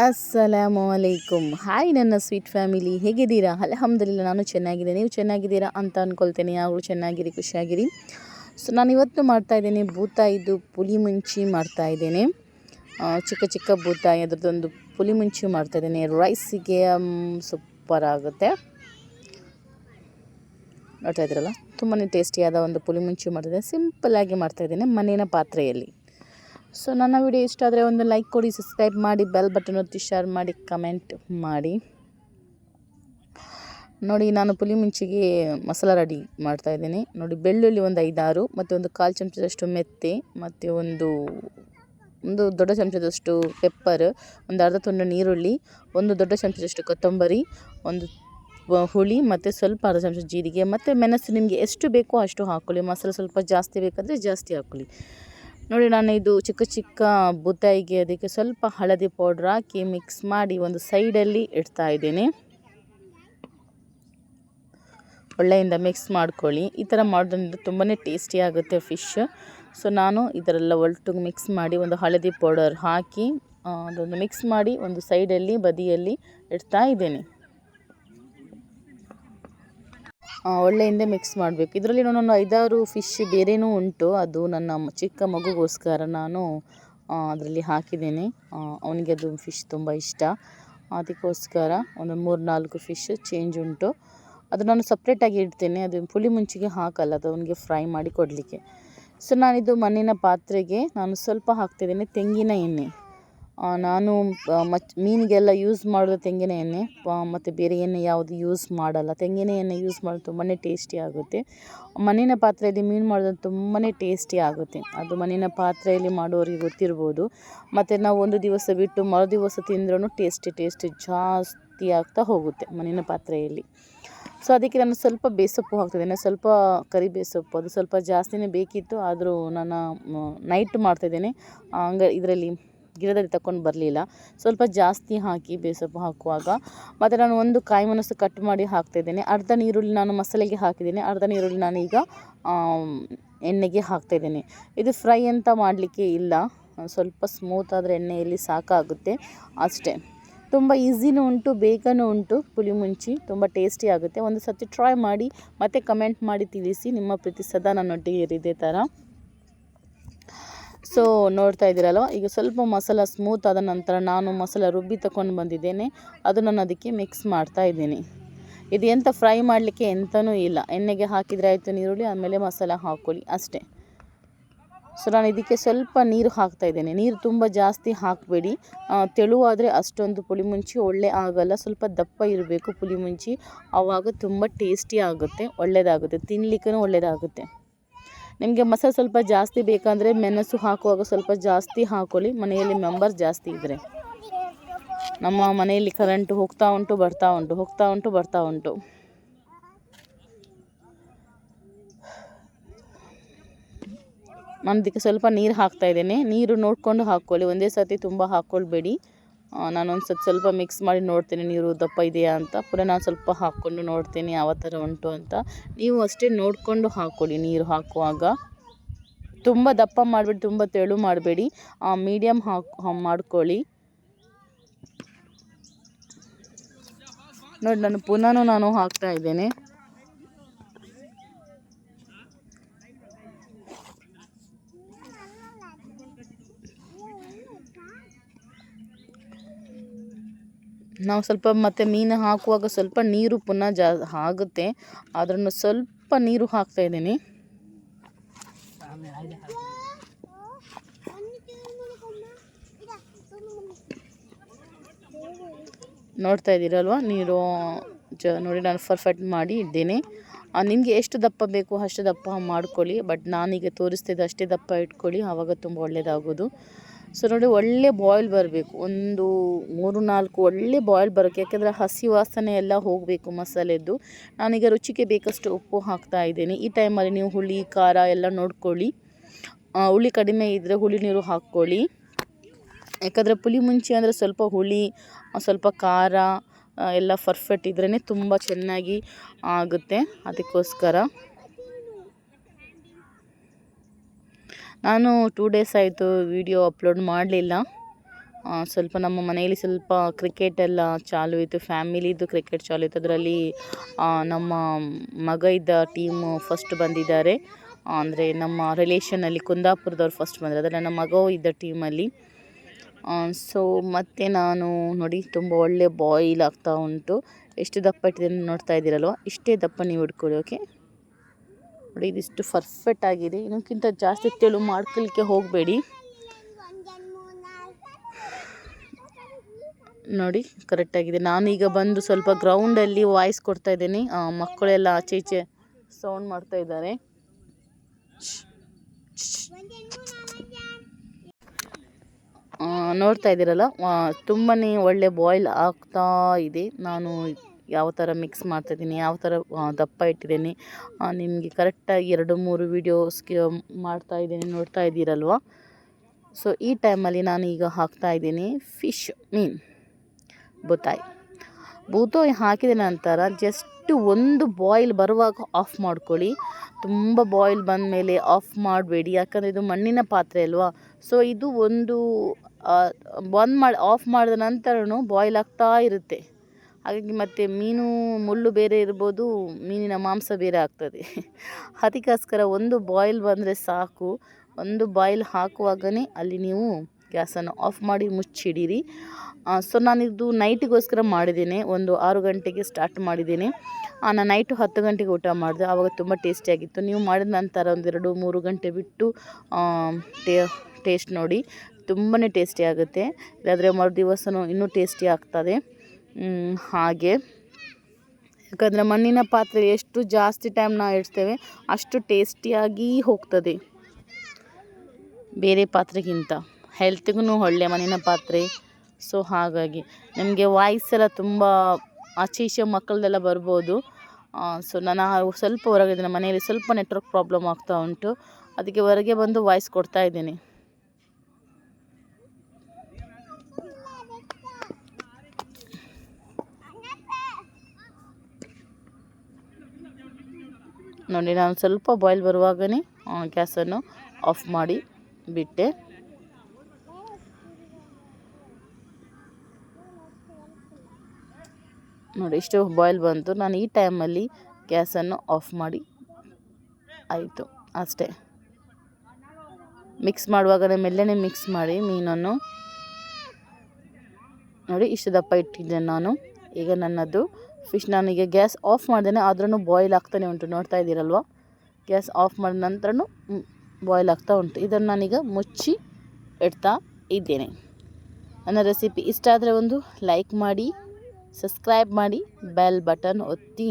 ಅಸ್ಸಲಾಮು ಅಲೈಕುಮ್ ಹಾಯ್ ನನ್ನ sweet family ಹೇಗಿದ್ದೀರಾ? ಅಲಹಮ್ದಿಲ್ಲ ನಾನು ಚೆನ್ನಾಗಿದ್ದೀನಿ. ನೀವು ಚೆನ್ನಾಗಿದ್ದೀರಾ ಅಂತ ಅಂದ್ಕೊಳ್ತೇನೆ ಯಾವಾಗಲೂ ಚೆನ್ನಾಗಿರಿ, ಖುಷಿಯಾಗಿರಿ? ಸೊ ನಾನು ಇವತ್ತು ಮಾಡ್ತಾಯಿದ್ದೀನಿ ಬೂತಾಯಿದ್ದು ಪುಲಿ ಮುಂಚಿ ಮಾಡ್ತಾಯಿದ್ದೇನೆ ಚಿಕ್ಕ ಚಿಕ್ಕ ಬೂತಾಯಿ ಅದರದ್ದೊಂದು ಪುಲಿ ಮುಂಚಿ ಮಾಡ್ತಾಯಿದ್ದೇನೆ ರೈಸಿಗೆ ಸೂಪರ್ ಆಗುತ್ತೆ. ನೋಡ್ತಾ ಇದ್ದೀರಲ್ಲ? ತುಂಬಾ ಟೇಸ್ಟಿಯಾದ ಒಂದು ಪುಲಿ ಮುಂಚಿ ಮಾಡ್ತಾಯಿದ್ದೇನೆ ಸಿಂಪಲ್ಲಾಗಿ ಮಾಡ್ತಾಯಿದ್ದೇನೆ ಮನೆಯ ಪಾತ್ರೆಯಲ್ಲಿ. ಸೊ ನನ್ನ ವಿಡಿಯೋ ಇಷ್ಟ ಆದರೆ ಒಂದು ಲೈಕ್ ಕೊಡಿ ಸಬ್ಸ್ಕ್ರೈಬ್ ಮಾಡಿ ಬೆಲ್ ಬಟನ್ ಒತ್ತಿ ಶೇರ್ ಮಾಡಿ ಕಮೆಂಟ್ ಮಾಡಿ. ನೋಡಿ, ನಾನು ಪುಲಿ ಮುಂಚಿಗೆ ಮಸಾಲ ರೆಡಿ ಮಾಡ್ತಾಯಿದ್ದೀನಿ ನೋಡಿ, ಬೆಳ್ಳುಳ್ಳಿ ಒಂದು ಐದಾರು, ಮತ್ತು ಒಂದು ಕಾಲು ಚಮಚದಷ್ಟು ಮೆತ್ತೆ, ಮತ್ತು ಒಂದು ಒಂದು ದೊಡ್ಡ ಚಮಚದಷ್ಟು ಪೆಪ್ಪರ್ ಒಂದು ಅರ್ಧ ತುಂಡು ನೀರುಳ್ಳಿ, ಒಂದು ದೊಡ್ಡ ಚಮಚದಷ್ಟು ಕೊತ್ತಂಬರಿ, ಒಂದು ಹುಳಿ, ಮತ್ತು ಸ್ವಲ್ಪ ಅರ್ಧ ಚಮಚ ಜೀರಿಗೆ, ಮತ್ತು ಮೆಣಸು ನಿಮಗೆ ಎಷ್ಟು ಬೇಕೋ ಅಷ್ಟು ಹಾಕೊಳ್ಳಿ. ಮಸಾಲೆ ಸ್ವಲ್ಪ ಜಾಸ್ತಿ ಬೇಕಾದರೆ ಜಾಸ್ತಿ ಹಾಕ್ಕೊಳ್ಳಿ ನೋಡಿ, ನಾನು ಇದು ಚಿಕ್ಕ ಚಿಕ್ಕ ಬುತ್ತಾಯಿಗೆ ಅದಕ್ಕೆ ಸ್ವಲ್ಪ ಹಳದಿ ಪೌಡ್ರ್ ಹಾಕಿ ಮಿಕ್ಸ್ ಮಾಡಿ ಒಂದು ಸೈಡಲ್ಲಿ ಇಡ್ತಾ ಇದ್ದೀನಿ. ಒಳ್ಳೆಯಿಂದ ಮಿಕ್ಸ್ ಮಾಡ್ಕೊಳ್ಳಿ. ಈ ಥರ ಮಾಡೋದ್ರಿಂದ ತುಂಬಾ ಟೇಸ್ಟಿ ಆಗುತ್ತೆ ಫಿಶ್ ಸೊ ನಾನು ಇದರೆಲ್ಲ ಒಲ್ಟು ಮಿಕ್ಸ್ ಮಾಡಿ ಒಂದು ಹಳದಿ ಪೌಡರ್ ಹಾಕಿ ಅದೊಂದು ಮಿಕ್ಸ್ ಮಾಡಿ ಒಂದು ಸೈಡಲ್ಲಿ ಬದಿಯಲ್ಲಿ ಇಡ್ತಾ ಇದ್ದೇನೆ. ಒಳ್ಳೆಯಿಂದ ಮಿಕ್ಸ್ ಮಾಡಬೇಕು. ಇದರಲ್ಲಿ ನಾನೊಂದು ಐದಾರು ಫಿಶ್ ಬೇರೆನೂ ಉಂಟು. ಅದು ನನ್ನ ಚಿಕ್ಕ ಮಗುಗೋಸ್ಕರ ನಾನು ಅದರಲ್ಲಿ ಹಾಕಿದ್ದೇನೆ. ಅವನಿಗೆ ಅದು ಫಿಶ್ ತುಂಬ ಇಷ್ಟ. ಅದಕ್ಕೋಸ್ಕರ ಒಂದು ಮೂರು ನಾಲ್ಕು ಫಿಶ್ ಚೇಂಜ್ ಉಂಟು. ಅದು ನಾನು ಸಪ್ರೇಟಾಗಿ ಇಡ್ತೇನೆ. ಅದು ಪುಳಿ ಮುಂಚಿಗೆ ಹಾಕಲ್ಲ, ಅದು ಅವನಿಗೆ ಫ್ರೈ ಮಾಡಿ ಕೊಡಲಿಕ್ಕೆ. ಸೊ ನಾನಿದು ಮಣ್ಣಿನ ಪಾತ್ರೆಗೆ ನಾನು ಸ್ವಲ್ಪ ಹಾಕ್ತಿದ್ದೇನೆ ತೆಂಗಿನ ಎಣ್ಣೆ. ನಾನು ಮಚ್, ಮೀನಿಗೆಲ್ಲ ಯೂಸ್ ಮಾಡೋದು ತೆಂಗಿನ ಎಣ್ಣೆ ಮತ್ತು ಬೇರೆ ಎಣ್ಣೆ ಯಾವುದು ಯೂಸ್ ಮಾಡಲ್ಲ. ತೆಂಗಿನ ಎಣ್ಣೆ ಯೂಸ್ ಮಾಡೋದು ತುಂಬಾ ಟೇಸ್ಟಿ ಆಗುತ್ತೆ. ಮಣ್ಣಿನ ಪಾತ್ರೆಯಲ್ಲಿ ಮೀನು ಮಾಡೋದು ತುಂಬಾ ಟೇಸ್ಟಿ ಆಗುತ್ತೆ. ಅದು ಮಣ್ಣಿನ ಪಾತ್ರೆಯಲ್ಲಿ ಮಾಡೋರಿಗೆ ಗೊತ್ತಿರ್ಬೋದು. ಮತ್ತು ನಾವು ಒಂದು ದಿವಸ ಬಿಟ್ಟು ಮರು ದಿವಸ ತಿಂದ್ರೂ ಟೇಸ್ಟಿ ಟೇಸ್ಟಿ ಜಾಸ್ತಿ ಆಗ್ತಾ ಹೋಗುತ್ತೆ ಮಣ್ಣಿನ ಪಾತ್ರೆಯಲ್ಲಿ. ಸೊ ಅದಕ್ಕೆ ನಾನು ಸ್ವಲ್ಪ ಬೇಸೊಪ್ಪು ಹಾಕ್ತಿದ್ದೇನೆ ಸ್ವಲ್ಪ ಕರಿ ಬೇಸೊಪ್ಪು, ಅದು ಸ್ವಲ್ಪ ಜಾಸ್ತಿನೇ ಬೇಕಿತ್ತು. ಆದರೂ ನಾನು ನೈಟ್ ಮಾಡ್ತಾಯಿದ್ದೇನೆ ಹಂಗ, ಇದರಲ್ಲಿ ಗಿಡದಲ್ಲಿ ತಗೊಂಡು ಬರಲಿಲ್ಲ. ಸ್ವಲ್ಪ ಜಾಸ್ತಿ ಹಾಕಿ ಬೇಸೊಪ್ಪು ಹಾಕುವಾಗ ಮತ್ತು ನಾನು ಒಂದು ಕಾಯಿ ಮೆಣಸು ಕಟ್ ಮಾಡಿ ಹಾಕ್ತಾಯಿದ್ದೇನೆ ಅರ್ಧ ನೀರುಳ್ಳಿ ನಾನು ಮಸಾಲೆಗೆ ಹಾಕಿದ್ದೇನೆ. ಅರ್ಧ ನೀರುಳ್ಳಿ ನಾನು ಈಗ ಎಣ್ಣೆಗೆ ಹಾಕ್ತಾಯಿದ್ದೇನೆ ಇದು ಫ್ರೈ ಅಂತ ಮಾಡಲಿಕ್ಕೆ ಇಲ್ಲ. ಸ್ವಲ್ಪ ಸ್ಮೂತ್ ಆದರೆ ಎಣ್ಣೆಯಲ್ಲಿ ಸಾಕಾಗುತ್ತೆ. ಅಷ್ಟೇ. ತುಂಬ ಈಸಿನೂ ಉಂಟು, ಬೇಗನೂ ಉಂಟು ಪುಳಿ ಮುಂಚಿ. ತುಂಬ ಟೇಸ್ಟಿ ಆಗುತ್ತೆ. ಒಂದು ಸತಿ ಟ್ರೈ ಮಾಡಿ ಮತ್ತೆ ಕಮೆಂಟ್ ಮಾಡಿ ತಿಳಿಸಿ. ನಿಮ್ಮ ಪ್ರೀತಿ ಸದಾ ನನ್ನೊಟ್ಟಿಗೆ ಇರಿದೆ ಥರ ಸೊ, ನೋಡ್ತಾ ಇದ್ದೀರಲ್ವ? ಈಗ ಸ್ವಲ್ಪ ಮಸಾಲ ಸ್ಮೂತ್ ಆದ ನಂತರ ನಾನು ಮಸಾಲ ರುಬ್ಬಿ ತಗೊಂಡು ಬಂದಿದ್ದೇನೆ. ಅದು ನಾನು ಅದಕ್ಕೆ ಮಿಕ್ಸ್ ಮಾಡ್ತಾ ಇದ್ದೀನಿ. ಇದು ಎಂಥ ಫ್ರೈ ಮಾಡಲಿಕ್ಕೆ ಎಂಥನೂ ಇಲ್ಲ. ಎಣ್ಣೆಗೆ ಹಾಕಿದರೆ ಆಯಿತು ನೀರುಳ್ಳಿ ಆಮೇಲೆ ಮಸಾಲ ಹಾಕ್ಕೊಳ್ಳಿ ಅಷ್ಟೇ. ಸೊ, ನಾನು ಇದಕ್ಕೆ ಸ್ವಲ್ಪ ನೀರು ಹಾಕ್ತಾ ಇದ್ದೇನೆ. ನೀರು ತುಂಬ ಜಾಸ್ತಿ ಹಾಕಬೇಡಿ. ತೆಳುವಾದರೆ ಅಷ್ಟೊಂದು ಪುಳಿ ಮುಂಚಿ ಒಳ್ಳೆ ಆಗಲ್ಲ. ಸ್ವಲ್ಪ ದಪ್ಪ ಇರಬೇಕು ಪುಳಿ ಮುಂಚಿ ಆವಾಗ ತುಂಬ ಟೇಸ್ಟಿ ಆಗುತ್ತೆ ಒಳ್ಳೆಯದಾಗುತ್ತೆ ತಿನ್ನಲಿಕ್ಕೂ ಒಳ್ಳೆಯದಾಗುತ್ತೆ ನಿಮಗೆ ಮಸಾಲೆ ಸ್ವಲ್ಪ ಜಾಸ್ತಿ ಬೇಕಂದರೆ ಮೆಣಸು ಹಾಕುವಾಗ ಸ್ವಲ್ಪ ಜಾಸ್ತಿ ಹಾಕೊಳ್ಳಿ. ಮನೆಯಲ್ಲಿ ಮೆಂಬರ್ ಜಾಸ್ತಿ ಇದ್ದರೆ ನಮ್ಮ ಮನೆಯಲ್ಲಿ ಕರೆಂಟು ಹೋಗ್ತಾ ಉಂಟು, ಬರ್ತಾ ಉಂಟು, ಹೋಗ್ತಾ ಉಂಟು, ಬರ್ತಾ ಉಂಟು. ನಾನು ಇದಕ್ಕೆ ಸ್ವಲ್ಪ ನೀರು ಹಾಕ್ತಾ ಇದ್ದೇನೆ. ನೀರು ನೋಡಿಕೊಂಡು ಹಾಕ್ಕೊಳ್ಳಿ ಒಂದೇ ಸರ್ತಿ ತುಂಬ ಹಾಕ್ಕೊಳ್ಬೇಡಿ ನಾನೊಂದು ಸತ್ ಸ್ವಲ್ಪ ಮಿಕ್ಸ್ ಮಾಡಿ ನೋಡ್ತೀನಿ, ನೀರು ದಪ್ಪ ಇದೆಯಾ ಅಂತ. ಪುನಃ ನಾನು ಸ್ವಲ್ಪ ಹಾಕ್ಕೊಂಡು ನೋಡ್ತೀನಿ ಯಾವ ಥರ ಉಂಟು ಅಂತ. ನೀವು ಅಷ್ಟೇ ನೋಡಿಕೊಂಡು ಹಾಕ್ಕೊಳ್ಳಿ ನೀರು ಹಾಕುವಾಗ. ತುಂಬ ದಪ್ಪ ಮಾಡಬೇಡಿ, ತುಂಬ ತೆಳು ಮಾಡಬೇಡಿ. ಮೀಡಿಯಮ್ ಹಾಕ್ ಮಾಡ್ಕೊಳ್ಳಿ. ನೋಡಿ, ನಾನು ಪುನಃ ನಾನು ಹಾಕ್ತಾ ಇದ್ದೇನೆ. ನಾವು ಸ್ವಲ್ಪ ಮತ್ತೆ ಮೀನು ಹಾಕುವಾಗ ಸ್ವಲ್ಪ ನೀರು ಪುನಃ ಜಾ ಆಗುತ್ತೆ. ಅದರನ್ನು ಸ್ವಲ್ಪ ನೀರು ಹಾಕ್ತಾ ಇದ್ದೀನಿ. ನೋಡ್ತಾ ಇದ್ದೀರಲ್ವ? ನೀರು ಜ ನೋಡಿ ನಾನು ಪರ್ಫೆಕ್ಟ್ ಮಾಡಿ ಇದ್ದೇನೆ. ನಿಮಗೆ ಎಷ್ಟು ದಪ್ಪ ಬೇಕು ಅಷ್ಟು ದಪ್ಪ ಮಾಡ್ಕೊಳ್ಳಿ. ಬಟ್ ನಾನೀಗ ತೋರಿಸ್ತಿದ್ದೆ ಅಷ್ಟೇ ದಪ್ಪ ಇಟ್ಕೊಳ್ಳಿ. ಆವಾಗ ತುಂಬ ಒಳ್ಳೆಯದಾಗೋದು ಸೊ ನೋಡಿ ಒಳ್ಳೆ ಬಾಯ್ಲ್ ಬರಬೇಕು. ಒಂದು ಮೂರು ನಾಲ್ಕು ಒಳ್ಳೆ ಬಾಯ್ಲ್ ಬರೋಕ್ಕೆ, ಯಾಕೆಂದರೆ ಹಸಿ ವಾಸನೆ ಎಲ್ಲ ಹೋಗಬೇಕು ಮಸಾಲೆದ್ದು. ನಾನೀಗ ರುಚಿಗೆ ಬೇಕಷ್ಟು ಉಪ್ಪು ಹಾಕ್ತಾ ಇದ್ದೀನಿ. ಈ ಟೈಮಲ್ಲಿ ನೀವು ಹುಳಿ, ಖಾರ ಎಲ್ಲ ನೋಡ್ಕೊಳ್ಳಿ. ಹುಳಿ ಕಡಿಮೆ ಇದ್ದರೆ ಹುಳಿ ನೀರು ಹಾಕ್ಕೊಳ್ಳಿ. ಯಾಕಂದರೆ ಪುಳಿ ಮುಂಚಿ ಅಂದರೆ ಸ್ವಲ್ಪ ಹುಳಿ ಸ್ವಲ್ಪ ಖಾರ ಎಲ್ಲ ಪರ್ಫೆಕ್ಟ್ ಇದ್ರೇ ತುಂಬ ಚೆನ್ನಾಗಿ ಆಗುತ್ತೆ. ಅದಕ್ಕೋಸ್ಕರ ನಾನು ಟೂ ಡೇಸ್ ಆಯಿತು ವಿಡಿಯೋ ಅಪ್ಲೋಡ್ ಮಾಡಲಿಲ್ಲ. ಸ್ವಲ್ಪ ನಮ್ಮ ಮನೆಯಲ್ಲಿ ಸ್ವಲ್ಪ ಕ್ರಿಕೆಟ್ ಎಲ್ಲ ಚಾಲು ಇತ್ತು. ಫ್ಯಾಮಿಲಿದು ಕ್ರಿಕೆಟ್ ಚಾಲು ಇತ್ತು. ಅದರಲ್ಲಿ ನಮ್ಮ ಮಗ ಇದ್ದ ಟೀಮು ಫಸ್ಟ್ ಬಂದಿದ್ದಾರೆ. ಅಂದರೆ ನಮ್ಮ ರಿಲೇಷನಲ್ಲಿ ಕುಂದಾಪುರದವ್ರು ಫಸ್ಟ್ ಬಂದರು ಅದರ ನಮ್ಮ ಮಗ ಇದ್ದ ಟೀಮಲ್ಲಿ ಸೊ ಮತ್ತು ನಾನು ನೋಡಿ ತುಂಬ ಒಳ್ಳೆ ಬಾಯ್ಲ್ ಆಗ್ತಾ ಉಂಟು. ಎಷ್ಟು ದಪ್ಪ ಇಟ್ಟಿದೆ ನೋಡ್ತಾ ಇದ್ದೀರಲ್ವ? ಇಷ್ಟೇ ದಪ್ಪ ನೀವು ಹಿಡ್ಕೊಳ್ಳಿ ನೋಡಿ, ಇದಿಷ್ಟು ಪರ್ಫೆಕ್ಟ್ ಆಗಿದೆ. ಇನ್ನಕ್ಕಿಂತ ಜಾಸ್ತಿ ತೆಳು ಮಾಡ್ಕೊಳ್ಳಿಕ್ಕೆ ಹೋಗಬೇಡಿ. ನೋಡಿ ಕರೆಕ್ಟಾಗಿದೆ ನಾನೀಗ ಬಂದು ಸ್ವಲ್ಪ ಗ್ರೌಂಡಲ್ಲಿ ವಾಯ್ಸ್ ಕೊಡ್ತಾ ಇದ್ದೀನಿ. ಮಕ್ಕಳೆಲ್ಲ ಆಚೆ ಈಚೆ ಸೌಂಡ್ ಮಾಡ್ತಾ ಇದ್ದಾರೆ. ನೋಡ್ತಾ ಇದ್ದೀರಲ್ಲ? ತುಂಬಾ ಒಳ್ಳೆ ಬಾಯ್ಲ್ ಆಗ್ತಾ ಇದೆ. ನಾನು ಯಾವ ಥರ ಮಿಕ್ಸ್ ಮಾಡ್ತಾಯಿದ್ದೀನಿ ಯಾವ ಥರ ದಪ್ಪ ಇಟ್ಟಿದ್ದೀನಿ ನಿಮಗೆ ಕರೆಕ್ಟಾಗಿ ಎರಡು ಮೂರು ವೀಡಿಯೋಸ್ಗೆ ಮಾಡ್ತಾ ಇದ್ದೀನಿ, ನೋಡ್ತಾ ಇದ್ದೀರಲ್ವ? ಸೊ ಈ ಟೈಮಲ್ಲಿ ನಾನು ಈಗ ಹಾಕ್ತಾ ಇದ್ದೀನಿ ಫಿಶ್ ಮೀನ್, ಬೂತಾಯಿ. ಬೂತಾಯಿ ಹಾಕಿದ ನಂತರ ಜಸ್ಟ್ ಒಂದು ಬಾಯ್ಲ್ ಬರುವಾಗ ಆಫ್ ಮಾಡ್ಕೊಳ್ಳಿ. ತುಂಬ ಬಾಯ್ಲ್ ಬಂದ ಮೇಲೆ ಆಫ್ ಮಾಡಬೇಡಿ, ಯಾಕಂದರೆ ಇದು ಮಣ್ಣಿನ ಪಾತ್ರೆ ಅಲ್ವಾ? ಸೊ ಇದು ಒಂದು ಬಂದ್ ಮಾಡಿ ಆಫ್ ಮಾಡಿದ ನಂತರನೂ ಬಾಯ್ಲ್ ಆಗ್ತಾ ಇರುತ್ತೆ. ಹಾಗಾಗಿ ಮತ್ತು ಮೀನು ಮುಳ್ಳು ಬೇರೆ ಇರ್ಬೋದು, ಮೀನಿನ ಮಾಂಸ ಬೇರೆ ಆಗ್ತದೆ. ಅದಕ್ಕೋಸ್ಕರ ಒಂದು ಬಾಯ್ಲ್ ಬಂದರೆ ಸಾಕು. ಒಂದು ಬಾಯ್ಲ್ ಹಾಕುವಾಗಲೇ ಅಲ್ಲಿ ನೀವು ಗ್ಯಾಸನ್ನು ಆಫ್ ಮಾಡಿ ಮುಚ್ಚಿಡಿರಿ. ಸೊ ನಾನಿದು ನೈಟಿಗೋಸ್ಕರ ಮಾಡಿದ್ದೇನೆ. ಒಂದು ಆರು ಗಂಟೆಗೆ ಸ್ಟಾರ್ಟ್ ಮಾಡಿದ್ದೇನೆ. ನಾನು ನೈಟು ಹತ್ತು ಗಂಟೆಗೆ ಊಟ ಮಾಡಿದೆ. ಆವಾಗ ತುಂಬ ಟೇಸ್ಟಿಯಾಗಿತ್ತು ನೀವು ಮಾಡಿದ ನಂತರ ಒಂದೆರಡು ಮೂರು ಗಂಟೆ ಬಿಟ್ಟು ಟೇ ಟೇಸ್ಟ್ ನೋಡಿ. ತುಂಬಾ ಟೇಸ್ಟಿ ಆಗುತ್ತೆ. ಇಲ್ಲಾಂದರೆ ಮರು ದಿವಸವೂ ಇನ್ನೂ ಟೇಸ್ಟಿ ಆಗ್ತದೆ. ಹಾಗೆ. ಯಾಕಂದರೆ ಮಣ್ಣಿನ ಪಾತ್ರೆ ಎಷ್ಟು ಜಾಸ್ತಿ ಟೈಮ್ ನಾವು ಇಡ್ತೇವೆ, ಅಷ್ಟು ಟೇಸ್ಟಿಯಾಗಿ ಹೋಗ್ತದೆ. ಬೇರೆ ಪಾತ್ರೆಗಿಂತ. ಹೆಲ್ತ್ಗೂ ಒಳ್ಳೆ ಮಣ್ಣಿನ ಪಾತ್ರೆ. ಸೊ ಹಾಗಾಗಿ ನಿಮಗೆ ವಾಯ್ಸ್ ಎಲ್ಲ ತುಂಬ ಆಚೆ ಈಚೆ ಮಕ್ಕಳದೆಲ್ಲ ಬರ್ಬೋದು. ಸೊ ನಾನು ಸ್ವಲ್ಪ ಹೊರಗಿದ್ದೇನೆ. ಮನೆಯಲ್ಲಿ ಸ್ವಲ್ಪ ನೆಟ್ವರ್ಕ್ ಪ್ರಾಬ್ಲಮ್ ಆಗ್ತಾ ಉಂಟು. ಅದಕ್ಕೆ ಹೊರಗೆ ಬಂದು ವಾಯ್ಸ್ ಕೊಡ್ತಾ ಇದ್ದೀನಿ. ನೋಡಿ, ನಾನು ಸ್ವಲ್ಪ ಬಾಯ್ಲ್ ಬರುವಾಗಲೇ ಗ್ಯಾಸನ್ನು ಆಫ್ ಮಾಡಿ ಬಿಟ್ಟೆ. ನೋಡಿ, ಇಷ್ಟು ಬಾಯ್ಲ್ ಬಂತು. ನಾನು ಈ ಟೈಮಲ್ಲಿ ಗ್ಯಾಸನ್ನು ಆಫ್ ಮಾಡಿ ಆಯಿತು, ಅಷ್ಟೇ. ಮಿಕ್ಸ್ ಮಾಡುವಾಗಲೇ ಮೆಲ್ಲನೆ ಮಿಕ್ಸ್ ಮಾಡಿ ಮೀನನ್ನು ನೋಡಿ, ಇಷ್ಟು ದಪ್ಪ ಇಟ್ಟಿದ್ದೆ ನಾನು. ಈಗ ನನ್ನದು ಫಿಶ್ ನಾನೀಗ ಗ್ಯಾಸ್ ಆಫ್ ಮಾಡ್ದೇನೆ ಆದ್ರೂ ಬಾಯ್ಲ್ ಆಗ್ತಾನೆ ಉಂಟು. ನೋಡ್ತಾ ಇದ್ದೀರಲ್ವ? ಗ್ಯಾಸ್ ಆಫ್ ಮಾಡಿದ ನಂತರನೂ ಬಾಯ್ಲ್ ಆಗ್ತಾ ಉಂಟು. ಇದನ್ನು ನಾನೀಗ ಮುಚ್ಚಿ ಇಡ್ತಾ ಇದ್ದೇನೆ. ನನ್ನ ರೆಸಿಪಿ ಇಷ್ಟ ಆದರೆ ಒಂದು ಲೈಕ್ ಮಾಡಿ ಸಬ್ಸ್ಕ್ರೈಬ್ ಮಾಡಿ ಬೆಲ್ ಬಟನ್ ಒತ್ತಿ.